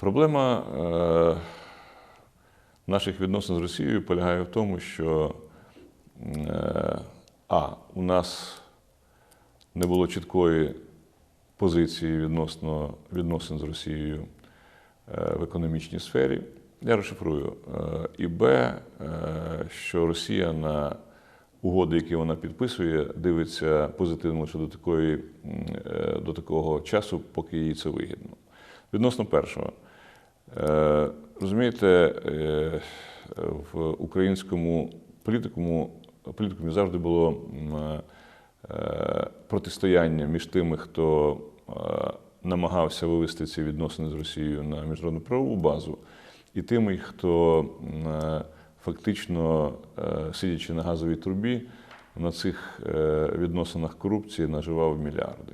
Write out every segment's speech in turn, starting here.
Проблема е, наших відносин з Росією полягає в тому, що е, а, у нас не було чіткої позиції відносно відносин з Росією е, в економічній сфері. Я розшифрую. Е, І Б, е, що Росія на угоди, які вона підписує, дивиться позитивно лише до, такої, е, до такого часу, поки їй це вигідно. Відносно першого. Розумієте, е, в українському політикуму, політикумі завжди було е, протистояння між тими, хто е, намагався вивести ці відносини з Росією на міжнародну правову базу, і тими, хто фактично, сидячи на газовій трубі, на цих відносинах корупції наживав мільярди.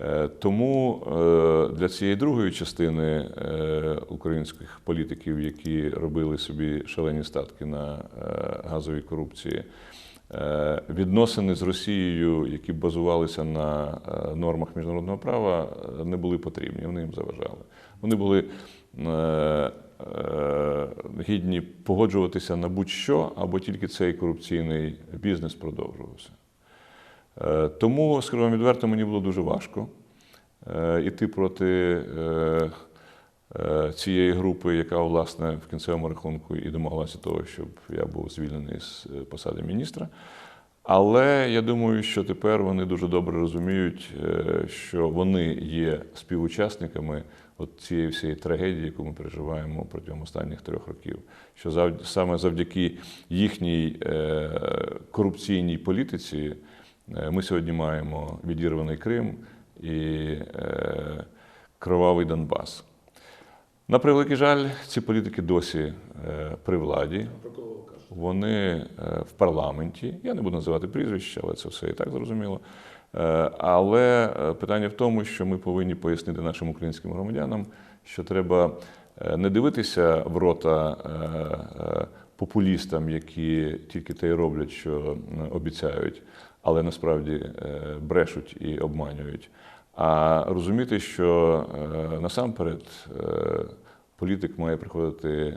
Е, Тому е, для цієї другої частини е, українських політиків, які робили собі шалені статки на газовій корупції, відносини з Росією, які базувалися на нормах міжнародного права, не були потрібні, вони їм заважали. Вони були гідні погоджуватися на будь-що, або тільки цей корупційний бізнес продовжувався. Е, Тому, скажу відверто, мені було дуже важко е, іти проти е, е, цієї групи, яка, власне, в кінцевому рахунку і домоглася того, щоб я був звільнений з е, посади міністра. Але я думаю, що тепер вони дуже добре розуміють, е, що вони є співучасниками от цієї всієї трагедії, яку ми переживаємо протягом останніх трьох років. Що зав- саме завдяки їхній е, корупційній політиці е, ми сьогодні маємо відірваний Крим і е, кровавий Донбас. На превеликий жаль, ці політики досі е, при владі. Вони е, в парламенті. Я не буду називати прізвища, але це все і так зрозуміло. Е, Але е, питання в тому, що ми повинні пояснити нашим українським громадянам, що треба е, не дивитися в рота е, е, популістам, які тільки те й роблять, що обіцяють, але насправді е, брешуть і обманюють. А розуміти, що е, насамперед е, політик має приходити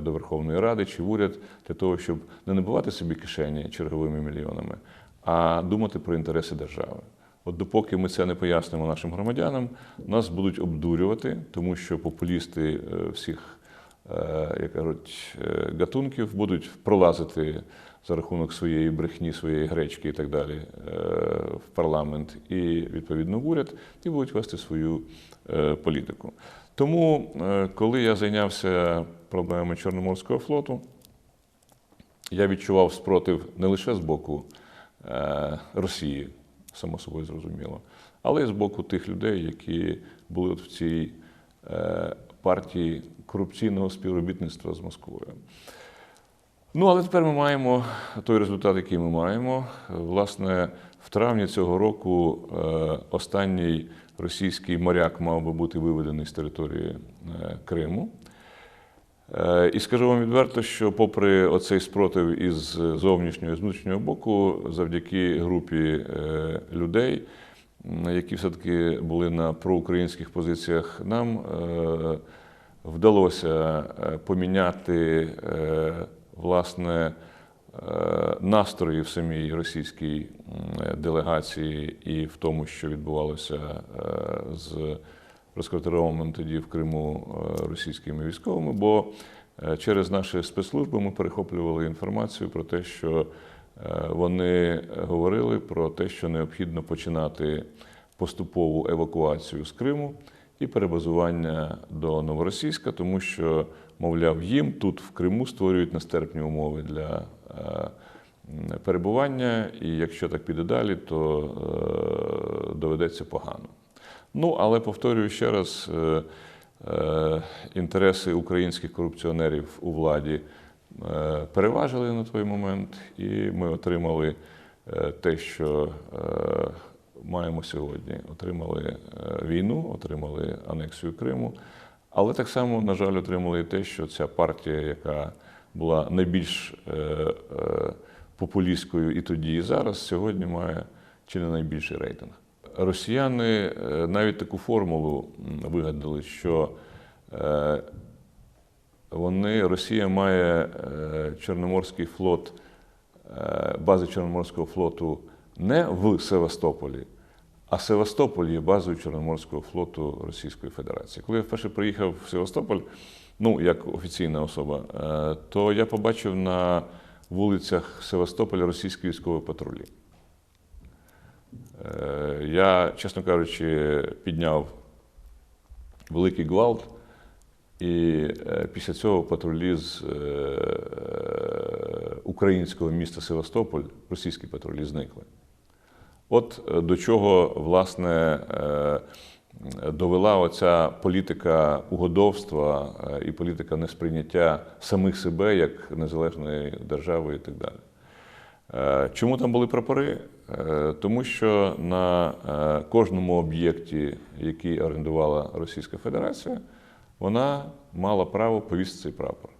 до Верховної Ради чи в уряд для того, щоб не набивати собі кишені черговими мільйонами, а думати про інтереси держави. От допоки ми це не пояснимо нашим громадянам, нас будуть обдурювати, тому що популісти всіх, як кажуть, гатунків будуть пролазити за рахунок своєї брехні, своєї гречки і так далі е, в парламент і відповідно в уряд, і будуть вести свою е, політику. Тому, е, коли я зайнявся проблемами Чорноморського флоту, я відчував спротив не лише з боку Росії, само собою зрозуміло, але й з боку тих людей, які були от в цій партії корупційного співробітництва з Москвою. Ну, але тепер ми маємо той результат, який ми маємо. Власне, в травні цього року е, останній російський моряк мав би бути виведений з території е, Криму. Е, І скажу вам відверто, що попри оцей спротив із зовнішнього і з внутрішнього боку, завдяки групі людей, які все-таки були на проукраїнських позиціях, нам вдалося поміняти власне е, настрої в самій російській делегації і в тому, що відбувалося е, з розквартированими тоді в Криму е, російськими військовими, бо через наші спецслужби ми перехоплювали інформацію про те, що вони говорили про те, що необхідно починати поступову евакуацію з Криму і перебазування до Новоросійська, тому що, мовляв, їм тут в Криму створюють нестерпні умови для е, перебування, і якщо так піде далі, то е, доведеться погано. Ну, але повторюю ще раз, е, інтереси українських корупціонерів у владі переважили на той момент, і ми отримали те, що маємо сьогодні. Отримали е, війну, отримали анексію Криму, але так само, на жаль, отримали і те, що ця партія, яка була найбільш е, е, популістською і тоді, і зараз, сьогодні має чи не найбільший рейтинг. Росіяни навіть таку формулу вигадали, що Вони, Росія має Чорноморський флот, бази Чорноморського флоту не в Севастополі, а Севастополь є базою Чорноморського флоту Російської Федерації. Коли я вперше приїхав в Севастополь, ну як офіційна особа, е, то я побачив на вулицях Севастополя російські військові патрулі. Е, Я, чесно кажучи, підняв великий гвалт, і е, після цього патрулі з українського міста Севастополь, російські патрулі, зникли. От е, до чого, власне, е, довела оця політика угодовства е, і політика несприйняття самих себе як незалежної держави і так далі. Чому там були прапори? Тому що на кожному об'єкті, який орендувала Російська Федерація, вона мала право повісити цей прапор.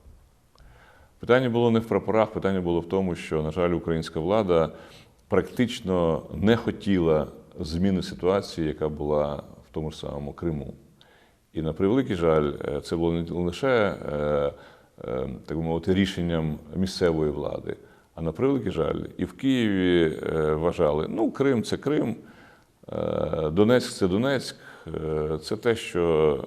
Питання було не в прапорах, питання було в тому, що, на жаль, українська влада практично не хотіла зміни ситуації, яка була в тому ж самому Криму. І на превеликий жаль, е, це було не лише е, е, так мовити рішенням місцевої влади, а на превеликий жаль, і в Києві вважали, ну, Крим це Крим, Донецьк це Донецьк. Це те, що,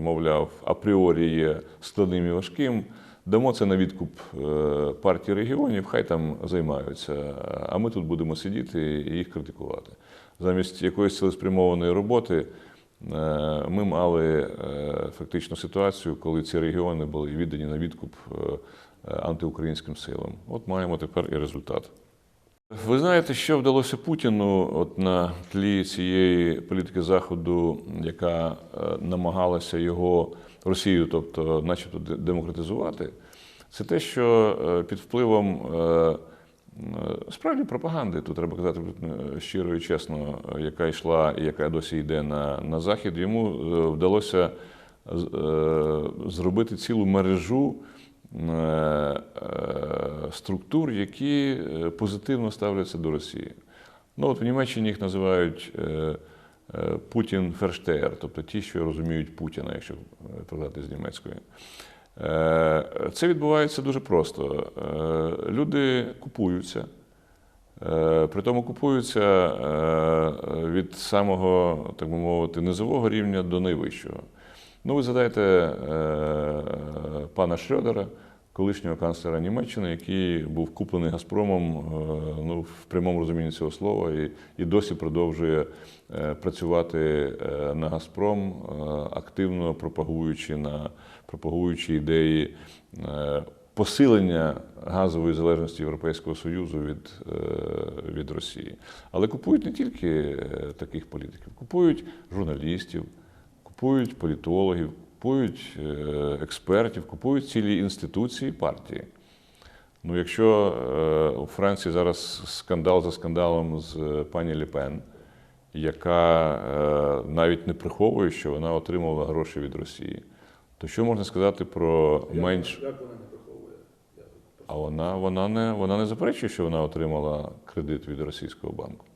мовляв, апріорі є складним і важким. Дамо це на відкуп е, партії регіонів, хай там займаються, а ми тут будемо сидіти і їх критикувати. Замість якоїсь цілеспрямованої роботи е, ми мали е, фактично ситуацію, коли ці регіони були віддані на відкуп антиукраїнським силам. От маємо тепер і результат. Ви знаєте, що вдалося Путіну от на тлі цієї політики Заходу, яка намагалася його Росію, тобто, начебто, де- демократизувати, це те, що е, під впливом е, е, справді пропаганди, тут треба казати щиро і чесно, яка йшла і яка досі йде на, на захід, йому вдалося зробити цілу мережу структур, які позитивно ставляться до Росії. Ну, от в Німеччині їх називають е, е, Путін Ферштеєр, тобто ті, що розуміють Путіна, якщо передати з німецької. Е, Це відбувається дуже просто. Е, Люди купуються. Е, При тому купуються від самого, так би мовити, низового рівня до найвищого. Ну, ви згадаєте пана Шрёдера, колишнього канцлера Німеччини, який був куплений Газпромом е, ну, в прямому розумінні цього слова, і, і досі продовжує е, працювати е, на Газпром, активно пропагуючи на пропагуючи ідеї посилення газової залежності Європейського Союзу від, від Росії. Але купують не тільки таких політиків, купують журналістів, купують політологів, купують е, експертів, купують цілі інституції партії. Ну, якщо е, у Франції зараз скандал за скандалом з е, пані Ліпен, яка навіть не приховує, що вона отримувала гроші від Росії, то що можна сказати про менш. Як вона не приховує? А вона, вона, не, вона не заперечує, що вона отримала кредит від російського банку.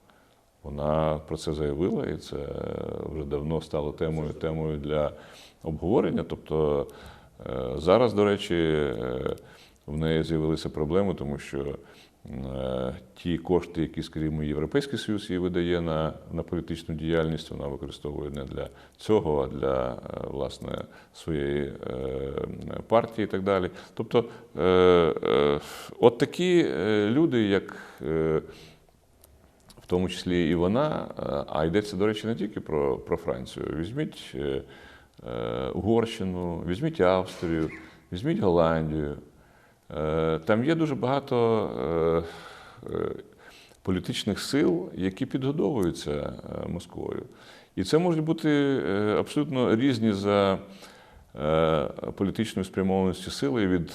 Вона про це заявила, і це вже давно стало темою, темою для обговорення. Тобто е, зараз, до речі, е, в неї з'явилися проблеми, тому що е, ті кошти, які, скажімо, Європейський Союз їй видає на, на політичну діяльність, вона використовує не для цього, а для власне своєї партії і так далі. Тобто, от такі люди, як в тому числі і вона, а йдеться, до речі, не тільки про, про Францію. Візьміть е, е, Угорщину, візьміть Австрію, візьміть Голландію. Е, Там є дуже багато політичних сил, які підгодовуються Москвою. І це можуть бути абсолютно різні за політичною спрямованістю сили від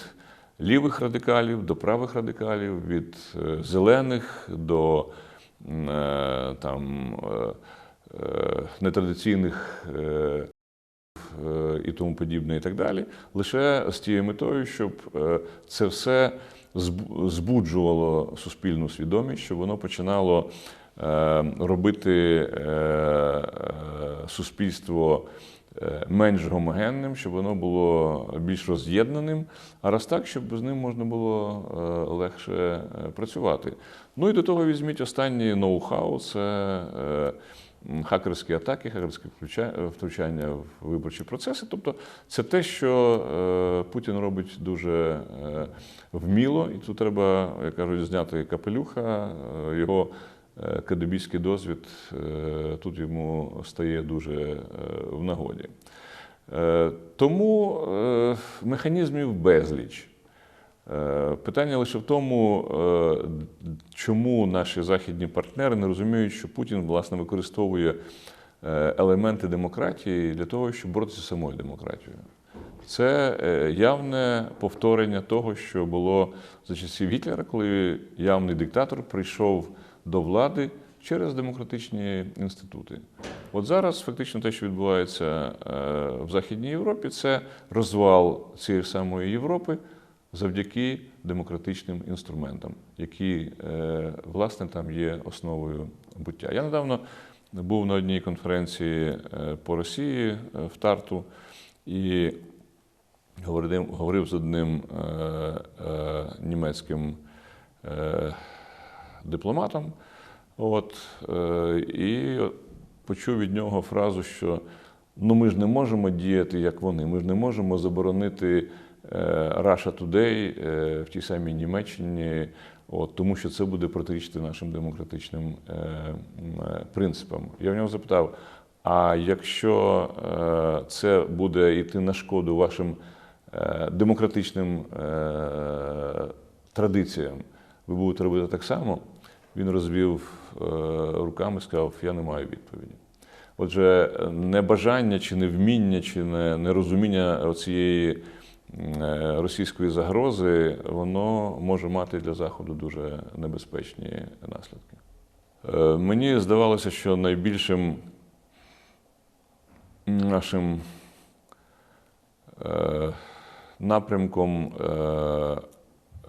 лівих радикалів до правих радикалів, від зелених до там, е, е, нетрадиційних е, е, і тому подібне, і так далі, лише з тією метою, щоб е, це все збуджувало суспільну свідомість, щоб воно починало е, робити е, е, суспільство е, менш гомогенним, щоб воно було більш роз'єднаним, а раз так, щоб з ним можна було е, легше е, працювати. Ну і до того візьміть останні ноу-хау це е, хакерські атаки, хакерське втручання в виборчі процеси. Тобто це те, що е, Путін робить дуже е, вміло, і тут треба, як кажуть, зняти капелюха. Е, Його е, кадебійський досвід е, тут йому стає дуже е, в нагоді. Е, Тому е, механізмів безліч. Е, Питання лише в тому, е, чому наші західні партнери не розуміють, що Путін власне використовує е, елементи демократії для того, щоб боротися з самою демократією. Це е, явне повторення того, що було за часів Гітлера, коли явний диктатор прийшов до влади через демократичні інститути. От зараз фактично те, що відбувається е, в Західній Європі, це розвал цієї самої Європи завдяки демократичним інструментам, які е, власне там є основою буття. Я недавно був на одній конференції е, по Росії в Тарту і говорив, з одним німецьким дипломатом. От, е, і почув від нього фразу, що ну ми ж не можемо діяти як вони, ми ж не можемо заборонити е, Russia Today е, в тій самій Німеччині, от, тому що це буде протирічити нашим демократичним принципам. Я в нього запитав: а якщо це буде йти на шкоду вашим демократичним традиціям, ви будете робити так само? Він розвів е, руками і сказав: Я не маю відповіді. Отже, небажання чи невміння, чи нерозуміння цієї російської загрози, воно може мати для Заходу дуже небезпечні наслідки. Е, Мені здавалося, що найбільшим нашим е, напрямком е,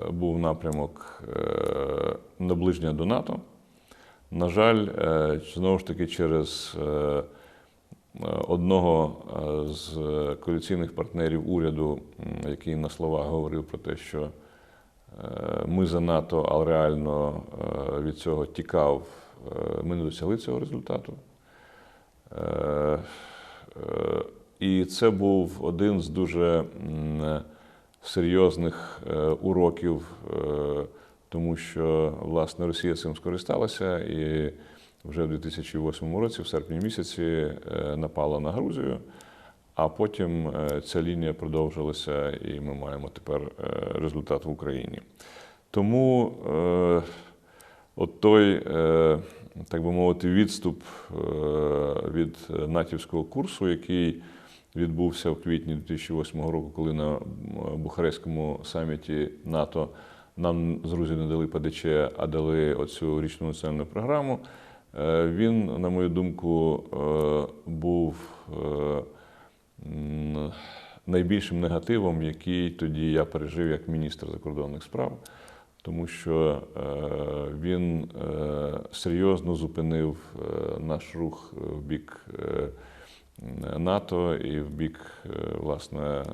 був напрямок е, наближення до НАТО. На жаль, е, знову ж таки, через е, одного з коаліційних партнерів уряду, який на словах говорив про те, що ми за НАТО, але реально від цього тікав, ми не досягли цього результату. І це був один з дуже серйозних е, уроків, е, тому що власне Росія цим скористалася і вже в 2008 році, в серпні місяці, е, напала на Грузію. А потім ця лінія продовжилася, і ми маємо тепер результат в Україні. Тому от той, так би мовити, відступ від натівського курсу, який відбувся в квітні 2008 року, коли на Бухарестському саміті НАТО нам з Грузії не дали ПДЧ, а дали оцю річну національну програму. е, Він, на мою думку, е, був е, найбільшим негативом, який тоді я пережив як міністр закордонних справ, тому що він серйозно зупинив наш рух в бік НАТО і в бік е, власне е,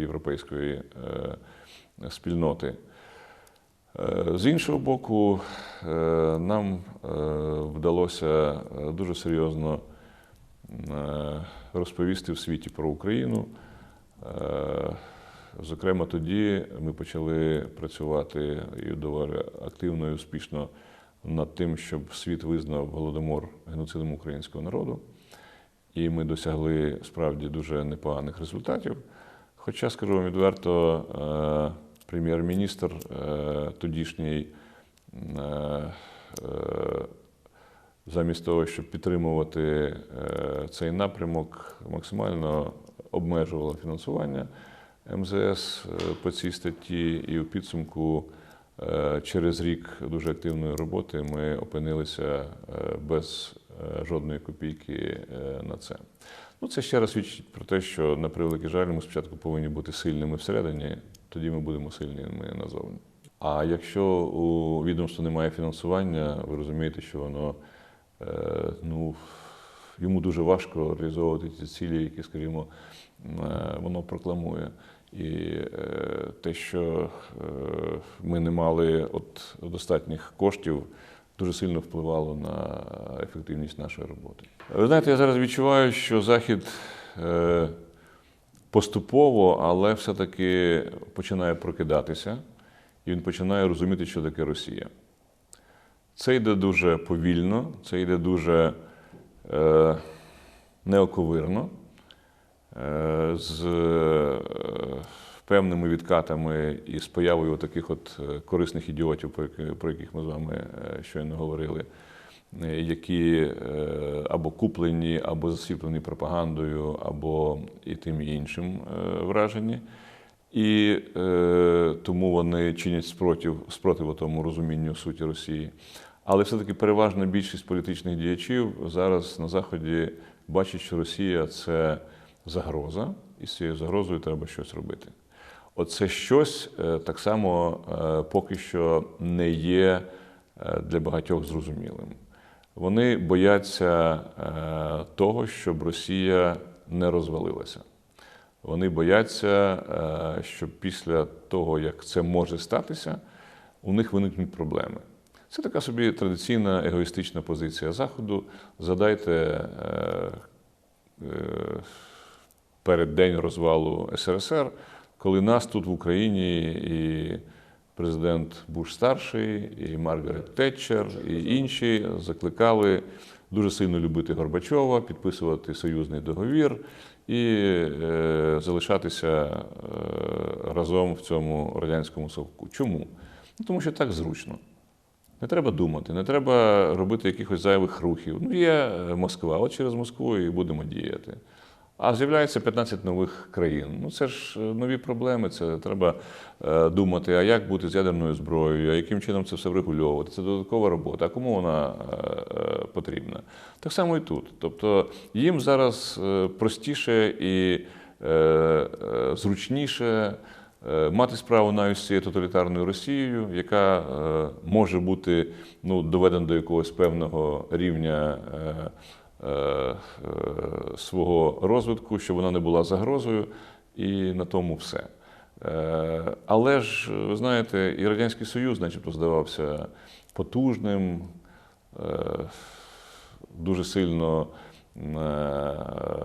європейської е, спільноти. З іншого боку, нам вдалося дуже серйозно розповісти в світі про Україну. Зокрема, тоді ми почали працювати і доволі активно і успішно над тим, щоб світ визнав голодомор геноцидом українського народу. І ми досягли справді дуже непоганих результатів. Хоча, скажу вам відверто, е, прем'єр-міністр е, тодішній, е, замість того, щоб підтримувати цей напрямок, максимально обмежувала фінансування МЗС по цій статті, і у підсумку через рік дуже активної роботи ми опинилися без жодної копійки е, на це. Ну, це ще раз свідчить про те, що на превеликий жаль, ми спочатку повинні бути сильними всередині, тоді ми будемо сильними назовні. А якщо у відомства немає фінансування, ви розумієте, що воно е, ну, йому дуже важко реалізовувати ті цілі, які, скажімо, е, воно прокламує. І е, те, що е, ми не мали от достатніх коштів, дуже сильно впливало на ефективність нашої роботи. Ви знаєте, я зараз відчуваю, що Захід е, поступово, але все-таки починає прокидатися, і він починає розуміти, що таке Росія. Це йде дуже повільно, це йде дуже е, неоковирно, е, з певними відкатами і з появою таких от е, корисних ідіотів, про яких ми з вами е, щойно говорили, е, які або куплені, або засвітлені пропагандою, або і тим і іншим вражені. І е, тому вони чинять спротив, спротив тому розумінню суті Росії. Але все-таки переважна більшість політичних діячів зараз на Заході бачить, що Росія це загроза, і з цією загрозою треба щось робити. Оце щось е, так само е, поки що не є е, для багатьох зрозумілим. Вони бояться того, щоб Росія не розвалилася. Вони бояться, що після того, як це може статися, у них виникнуть проблеми. Це така собі традиційна егоїстична позиція Заходу. Задайте перед день розвалу СРСР, коли нас тут в Україні і президент Буш старший, і Маргарет Тетчер, і інші закликали дуже сильно любити Горбачова, підписувати союзний договір і е, залишатися е, разом в цьому радянському совку. Чому? Ну, тому що так зручно. Не треба думати, не треба робити якихось зайвих рухів. Ну, є е, Москва, от через Москву і будемо діяти. А з'являється 15 нових країн. Ну це ж е, нові проблеми. Це треба е, думати, а як бути з ядерною зброєю, а яким чином це все врегульовувати. Це додаткова робота. А кому вона е, потрібна? Так само і тут. Тобто їм зараз простіше і зручніше мати справу навіть з цією тоталітарною Росією, яка може бути ну, доведена до якогось певного рівня. Е, е, свого розвитку, щоб вона не була загрозою, і на тому все. Е, Але ж, ви знаєте, і Радянський Союз, начебто, здавався потужним, дуже сильно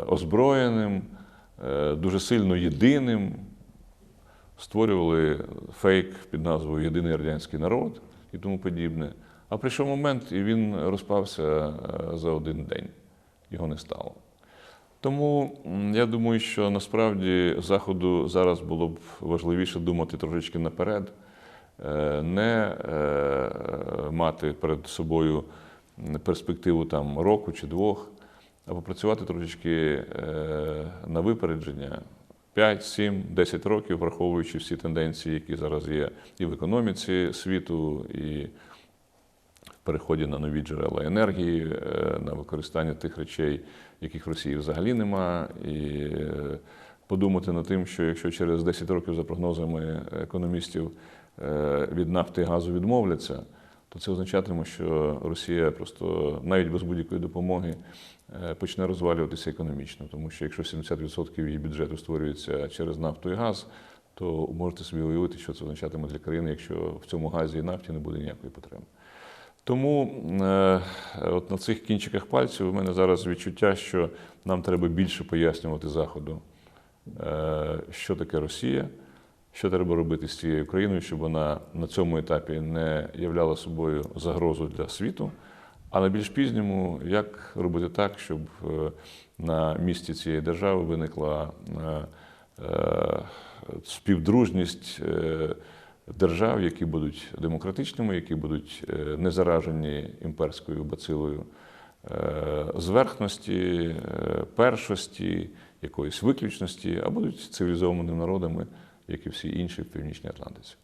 озброєним, дуже сильно єдиним. Створювали фейк під назвою Єдиний радянський народ і тому подібне. А прийшов момент, і він розпався за один день. Його не стало. Тому я думаю, що насправді Заходу зараз було б важливіше думати трошечки наперед, е, не е, мати перед собою перспективу там, року чи двох, а попрацювати трошечки е, на випередження 5, 7, 10 років, враховуючи всі тенденції, які зараз є і в економіці світу, і переході на нові джерела енергії, е, на використання тих речей, яких в Росії взагалі нема. І е, подумати над тим, що якщо через 10 років, за прогнозами економістів, е, від нафти і газу відмовляться, то це означатиме, що Росія просто навіть без будь-якої допомоги почне розвалюватися економічно. Тому що якщо 70% її бюджету створюється через нафту і газ, то можете собі уявити, що це означатиме для країни, якщо в цьому газі і нафті не буде ніякої потреби. Тому е, от на цих кінчиках пальців у мене зараз відчуття, що нам треба більше пояснювати Заходу, е, що таке Росія, що треба робити з цією країною, щоб вона на цьому етапі не являла собою загрозу для світу. А на більш пізньому, як робити так, щоб е, на місці цієї держави виникла е, е, співдружність е, держав, які будуть демократичними, які будуть е, не заражені імперською бацилою е, зверхності, е, першості, якоїсь виключності, а будуть цивілізованими народами, як і всі інші в Північній Атлантиці.